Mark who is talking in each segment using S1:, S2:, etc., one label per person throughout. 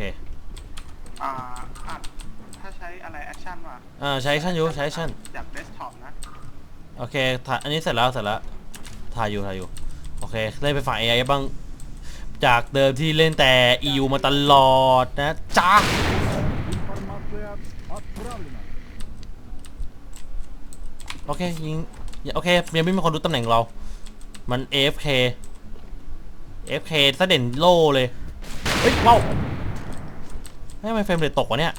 S1: ค
S2: อ่าถ้าใช้อะไรแอคชั่นว่ะ
S1: อ่าใช้ชั่นอยู่ใช้ชั่น
S2: จากเดสก์ท็อปนะ
S1: โอเคถ่ายอันนี้เสร็จแล้วเสร็จแล้วถ่ายอยู่ถ่ายอยู่โอเคเล่นไปฝั่ง AI บ้างจากเดิมที่เล่นแต่ EU มาตลอดนะจ้าโอเคยิงโอเคยังไม่มีคนรู้ตำแหน่งเรา มัน AFK AFK ซะเด่นโล่เลย เฮ้ยว้า ให้ทำไมเฟรมเรทตกวะเนี่ย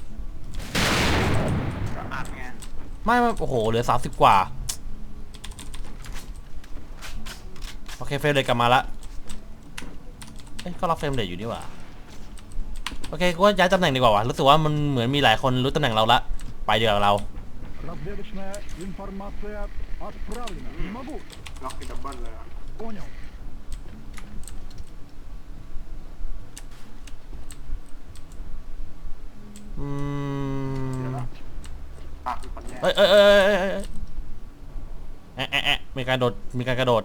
S2: ก็อัดไง
S1: ไม่ไม่โอ้โห เหลือ 30 กว่า โอเคเฟรมเรทกลับมาละเอ้ยก็รับเฟรมเรทอยู่นี่หว่า โอเคกูว่าย้ายตำแหน่งดีกว่าวะรู้สึกว่ามันเหมือนมีหลายคนรู้ตำแหน่งเราละ ไปเดียวกับเรา
S3: Разведочная информация отправлена. Не могу.
S2: ล็อกอินดับเบิลเลยอะ
S3: Понял.
S1: อืม
S2: เดี๋ยวนะปากเป็นคนแย่
S1: เอ้ยเอ้ยเอ้ยเอ้ยเอ้ยแอะแอะแอะมีการโดด มีการกระโดด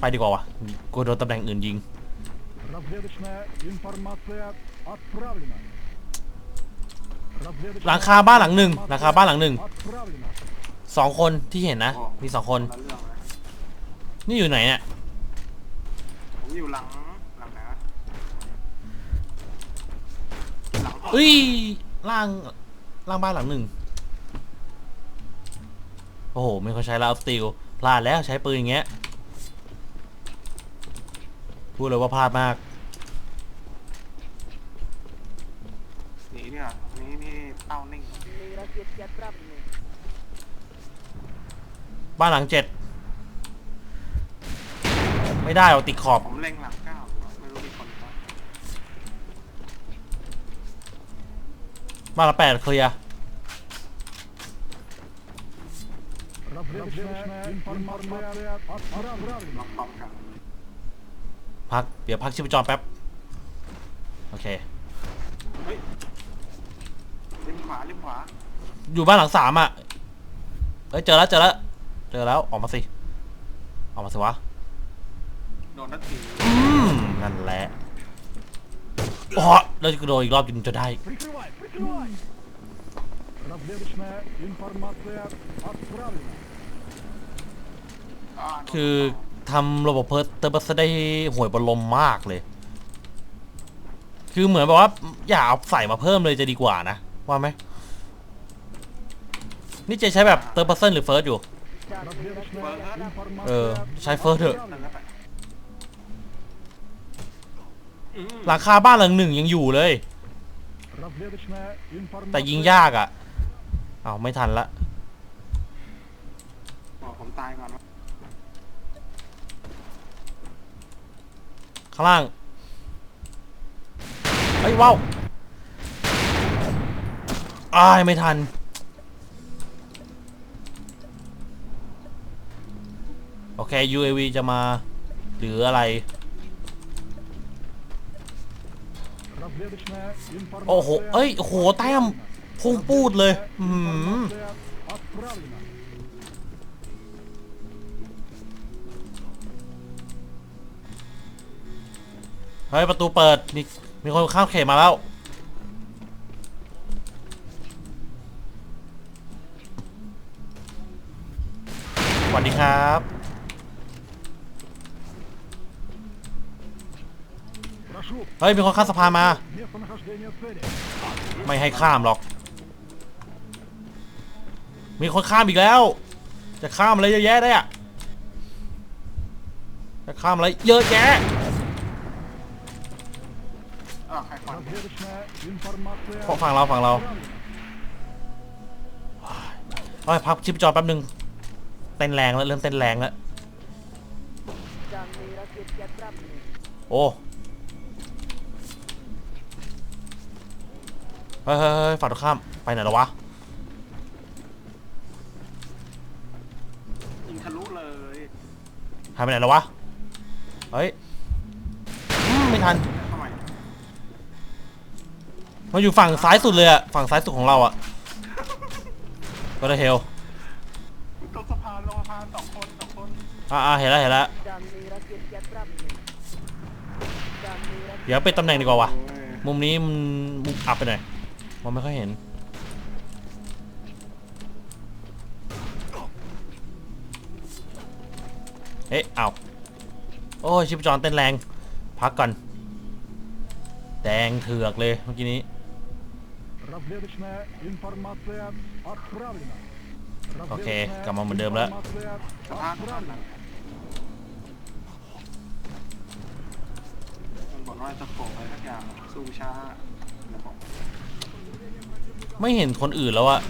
S1: ไปดีกว่าวะกูโดนตำแหน่งอื่นยิง
S3: Разведочная информация отправлена.
S1: หลังคาบ้านหลังหนึ่งหลังคาบ้านหลังหนึ่ง
S3: Отправлена.
S1: สองคนที่เห็นนะ
S2: โอ้
S1: มีสองคน
S2: ละเรื่องเลย
S1: นี่อยู่ไหนเนี่ย
S2: ผมอยู่หลัง
S1: เอ้ยล่างล่างบ้านหลังหนึ่งโอ้โหไม่เขาใช้ลาฟติลพลาดแล้วใช้ปืนอย่างเงี้ยพูดเลยว่าพลาดมาก
S2: หนีเนี่ยนี่นี่เต้านิ่ง
S1: บ้านหลังเจ็ดไม่ได้เราติดขอบ
S2: ผมเล็งหลังใมา
S1: ละแปดเคลียร์
S2: พัก
S1: เดี๋ยวพักชิปจอแป๊บ โอเค
S2: เล่นขวาเล่นขวา
S1: อยู่บ้านหลังสามอะเอ้ยเจอแล้วเจอแล้วเจอแล้วออกมาสิ ออกมาสิวะ
S2: โดนนัดตี
S1: อืมนั่นแหละโอ้โเราจะโดนอีกรอบจนจะได้
S3: Разведочная информация отправлена.
S2: อ่าโดน
S1: คือทำระบบเพิร์เตอร์บัสได้ห่วยบอลลมมากเลย คือเหมือนแบบว่า อย่าเอาใส่มาเพิ่มเลยจะดีกว่านะ ว่าไหม นี่เจะใช้แบบเติร์บัสเซนหรือเฟิร์สอยู่
S4: Атомные
S3: Разведочная
S4: ракетки
S1: เออ
S3: информация
S1: ใช้เฟิร์สเถอะ
S2: นั่นแล้วไปอืม
S1: หลังคาบ้านหลังหนึ่งยังอยู่เลย
S3: Разведочная информация
S1: แต่ยิงยากอะ่ะ เอาไม่ทันละ
S2: บอกผมตายก่อนวะ
S1: ข้างล่างเฮ้ยว้าวอ้ายไม่ทัน โอเค UAV จะมา หรืออะไร โอ้โห เอ้ยโห แต้มพุ่งปูดเลย อืมเฮ้ย ประตูเปิด มีมีคนข้ามเขตมาแล้ว สวัสดีครับ เฮ้ยมีคนข้ามสะพานมา ไม่ให้ข้ามหรอก มีคนข้ามอีกแล้ว จะข้ามอะไรเยอะแยะได้อะจะข้ามอะไรเยอะแยะ
S2: พว
S3: ก
S1: ฝั่งเราฝั่งเราเฮ้ยพักชิปจอแป๊บนึงเต้นแรงแล้วเริ่มเต้นแรงแล้วโอ้ ฮ้ยเฮ้ยฝั่งตรงข้าม ไปไหนแล้ววะ
S2: ยิงทะลุเลย
S1: หายไปไหนแล้ววะ เฮ้ยไม่ทัน
S2: ม
S1: มันอยู่ฝั่งซ้ายสุดเลยอะฝั่งซ้ายสุดของเราอะก็ได้เฮล
S2: ตกสะพานลงสะพานสองคนสองคน
S1: อ่าอ่าเห็นแล้วเห็นแล้ว
S4: Dan า
S1: เดี๋ยวไปตำแหน่งดีกว่าวะ มุมนี้มันอับไปหน่อย มองไม่ค่อยเห็น เอ๊ะเอาโอ้ชิปจอนเต้นแรง พักก่อน แดงเถือกเลยเมื่อกี้นี้
S3: โอ
S1: เค กลับมา
S2: เหมือนเดิมแล้วบอกว่าจะโผล่ไปสักอย่างสู้ช้า
S1: ไม่เห็นคนอื่นแล้วอะ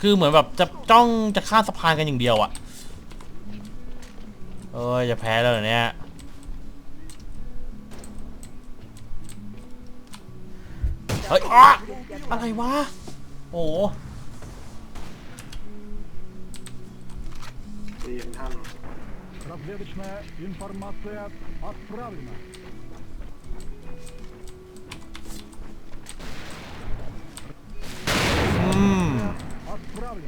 S1: คือเหมือนแบบจะจ้องจะข้ามสะพานกันอย่างเดียวอะเอ้ยจะแพ้แล้วเหรอเนี่ย เฮ้ยอ๊ะอะไรวะ โอ้โห
S2: เรียนท่าน
S3: Разведочная информация отправлена.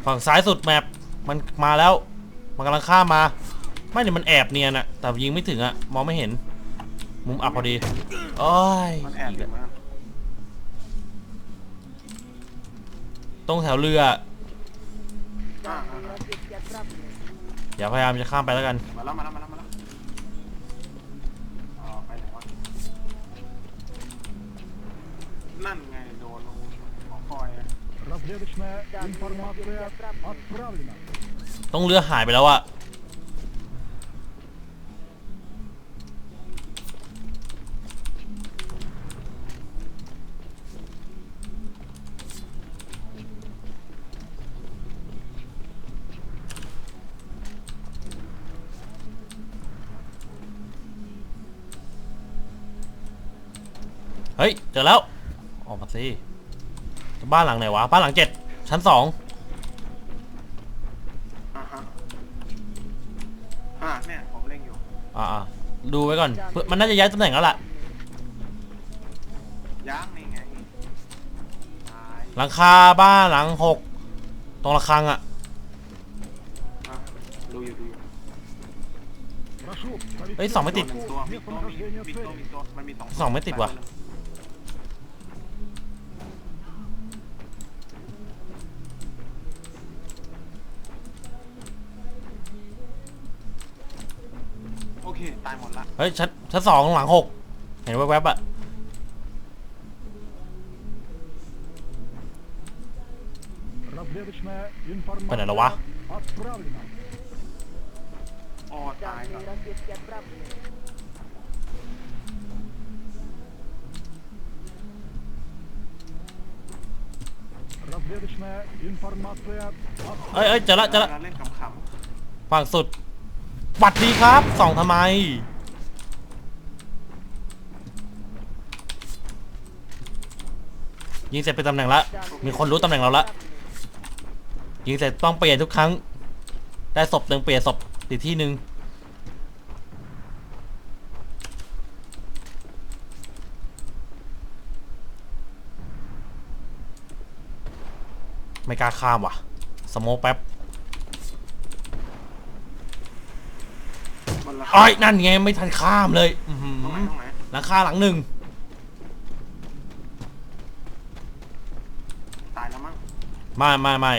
S1: ฝั่งซ้ายสุดแมปมันมาแล้ว มันกำลังข้ามมา ไม่เนี่ยมันแอบเนียนอะแต่ยิงไม่ถึงอะมองไม่เห็น มุมอับพอดีโอ้ย
S2: อ
S1: ตรงแถวเรืออย่าพยายามจะข้ามไปแล้วกัน
S2: มาแล้วมาแล้วมาแล้ว
S3: Разведочная информация отправлена.
S1: ต้องเรือหายไปแล้วอะเฮ้ย เจอแล้ว ออกมาสิ บ้านหลังไหนวะ บ้านหลังเจ็ดชั้นสอง
S2: อ่าฮะอ่าเนี่ยผมเล่งอยู่
S1: อ่าๆดูไว้ก่อนเพื่อมันน่าจะย้ายตำแหน่งแล้วล่ะ
S2: ย่างนี่ไงตาย
S1: หลังคาบ้านหลังหกตรงระฆังอ่ะ
S2: อ่ะดูอยู่ดูอยู่
S3: Прошу
S1: เฮ้ยสองไม่ติด
S2: หนึ่งตัวมีตัวมี
S3: местонахождения
S2: มีตัว
S3: цели.
S2: มีตัวมันมีสอง
S1: สองไม่ติดว่ะ
S2: โอ ายหมดละ
S1: เฮ้ยชั้นชั้นสองหลังหกเห็นแวบๆอะ
S2: ไปไหน
S4: แล้ว
S3: วะ
S1: เอ้ยเอ้ยเจอละเจอละฝั่งสุด หวัดดีครับส่องทำไม ยิงเสร็จเป็นตำแหน่งละ มีคนรู้ตำแหน่งเราละ ยิงเสร็จต้องเปลี่ยนทุกครั้ง ได้ศพหนึ่งเปลี่ยนศพอีกที่หนึ่งไม่กล้าข้ามว่ะ สโมแป๊บ
S2: ๆบนละ
S1: ไอ้ยนั่นไงไม่ทันข้ามเลย อื้อหือ
S2: ตรงไหนตรงไหน
S1: หลังคาหลังหนึ่ง
S2: ตายแล้วมั้ง
S1: ไม่ไม่ไม่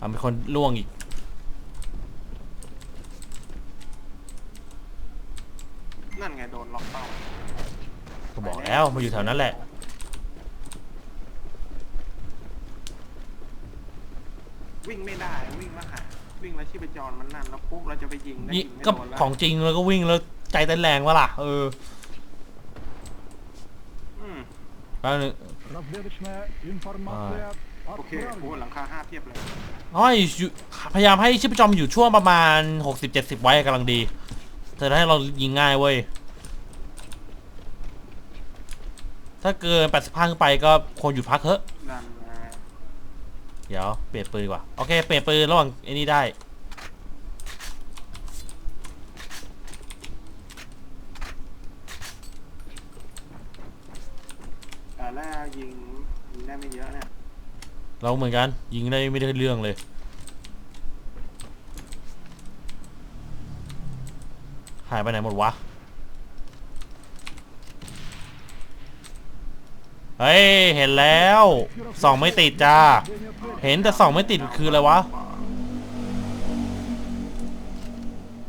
S1: อะมีคนล่วงอีก
S2: นั่นไงโดนล็อกเป้า
S1: ก็บอกแล้วมาอยู่แถวนั้นแหละ
S2: วิ่งไม่ได้วิ่งแล้วหา วิ่งแล้วชีพจรมันนั่นแล้วปุ๊บเราจะไปยิงได้
S1: นี่
S2: ยิงไม่
S1: ก็
S2: โดนแล้ว
S1: ของจริงแล้วก็วิ่งแล้วใจเต้นแรงวะล่ะ เออ
S2: อืม
S1: แป๊บนึง
S3: Разведочная информация
S2: โอเคโอ้
S3: отправлена.
S2: หลังคาห้าเทียบเลย
S1: อ้อยอยู่พยายามให้ชิปจอมอยู่ช่วงประมาณ 60-70 ไว้กำลังดีจะได้ให้เรายิงง่ายเว้ย ถ้าเกิน 85ขึ้นไปก็ควรหยุดพักเถอะ
S2: ดันมา
S1: เดี๋ยวเปลี่ยนปืนดีกว่าโอเคเปลี่ยนปืนระหว่างไอ้นี่ได้
S2: แต่แรกยิงยิงได้ไม่เยอะเนี่ย
S1: เราเหมือนกัน ยิงได้ไม่ได้เรื่องเลย หายไปไหนหมดวะ เฮ้ย เห็นแล้วส่องไม่ติดจ้า เห็นแต่ส่องไม่ติดคืออะไรวะ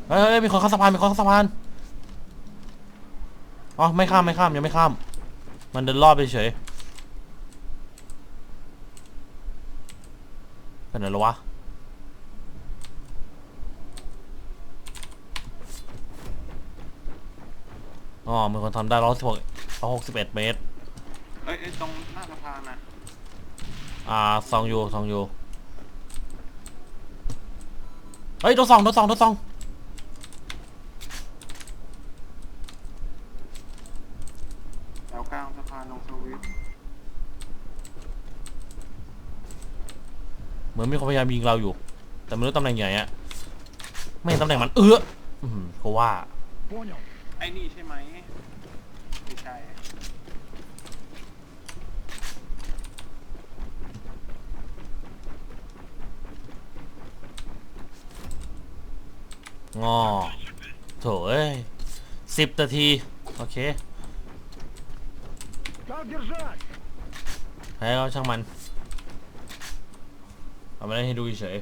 S1: เฮ้ยเฮ้มีคนข้ามสะพานมีคนข้ามสะพานอ๋อไม่ข้ามไม่ข้ามยังไม่ข้าม มันเดินรอบไปเฉยเป็นอะไรวะอ๋อมีคนทำได้ร้อยสิบหกร้อยหกสิบเอ็ดเมตร
S2: อ้ยเอ้ยตรงหน้าสะพานนะ
S1: อ่าซองอยู่ซองอยู่เฮ้ยตัวซองตัวซองตัวซอง
S2: แถวกลางสะพานลงสวิต
S1: เหมือนมีคนพยายามยิงเราอยู่ แต่ไม่รู้ตำแหน่งใหนอะไม่เห็นตำแหน่งมันเอื้ออืมก็ว่า
S2: ไอ้นี่ใช่ไหมไม่ใช่
S1: งอโถเอ้ยสิบนาที โอเคให้เขาช่างมัน เอาไม่ให้ดูเฉย